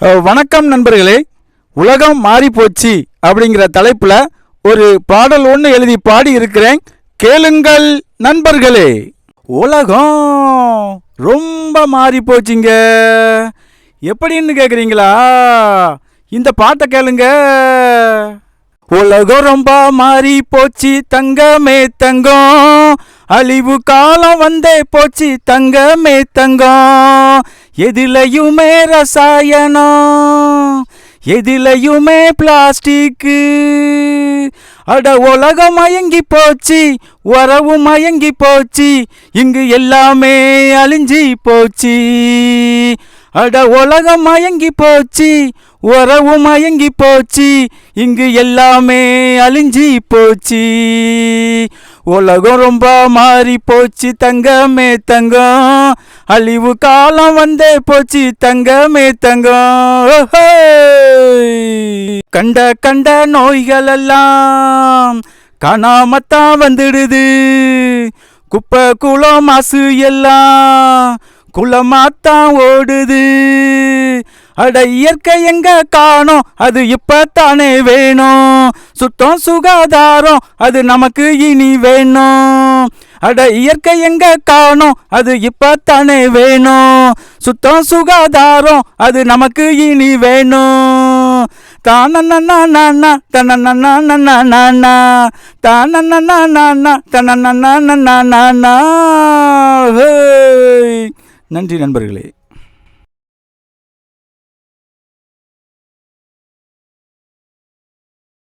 வணக்கம் நண்பர்களே உலகம் மாறி போச்சு அப்படிங்கிற தலைப்புல ஒரு பாடல் ஒன்று எழுதி பாடி இருக்கிறேன். கேளுங்கள் நண்பர்களே. உலகம் ரொம்ப மாறி போச்சுங்க. எப்படின்னு கேக்குறீங்களா? இந்த பாட்டை கேளுங்க. உலகம் ரொம்ப மாறி போச்சு தங்கமே தங்கம். அழிவு காலம் வந்தே போச்சு தங்கமே தங்கம். எதிலையுமே ரசாயனம் எதிலையுமே பிளாஸ்டிக்கு. அட உலகம் மயங்கி போச்சு உறவு மயங்கி போச்சு இங்கு எல்லாமே அழிஞ்சி போச்சு. அட உலகம் மயங்கி போச்சு உறவு மயங்கி போச்சு இங்கு எல்லாமே அழிஞ்சி போச்சு. உலகம் ரொம்ப மாறி போச்சு தங்கமே தங்கம். அழிவு காலம் வந்தே போச்சு தங்கமே தங்கம். கண்ட கண்ட நோய்கள் எல்லாம் காணாமத்தான் வந்துடுது. குப்பை குளம் மாசு எல்லாம் குளமாத்தான் ஓடுது. அட இயற்கை எங்க காணோம் அது இப்பத்தானே வேணும் சுத்தம் சுகாதாரம் அது நமக்கு இனி வேணும் அட இயற்கை எங்க காணோம் அது இப்பத்தானே வேணும் சுத்தம் சுகாதாரம் அது நமக்கு இனி வேணும் தானண்ணா தனண்ணா தானண்ணா தனண்ணா நன்றி நண்பர்களே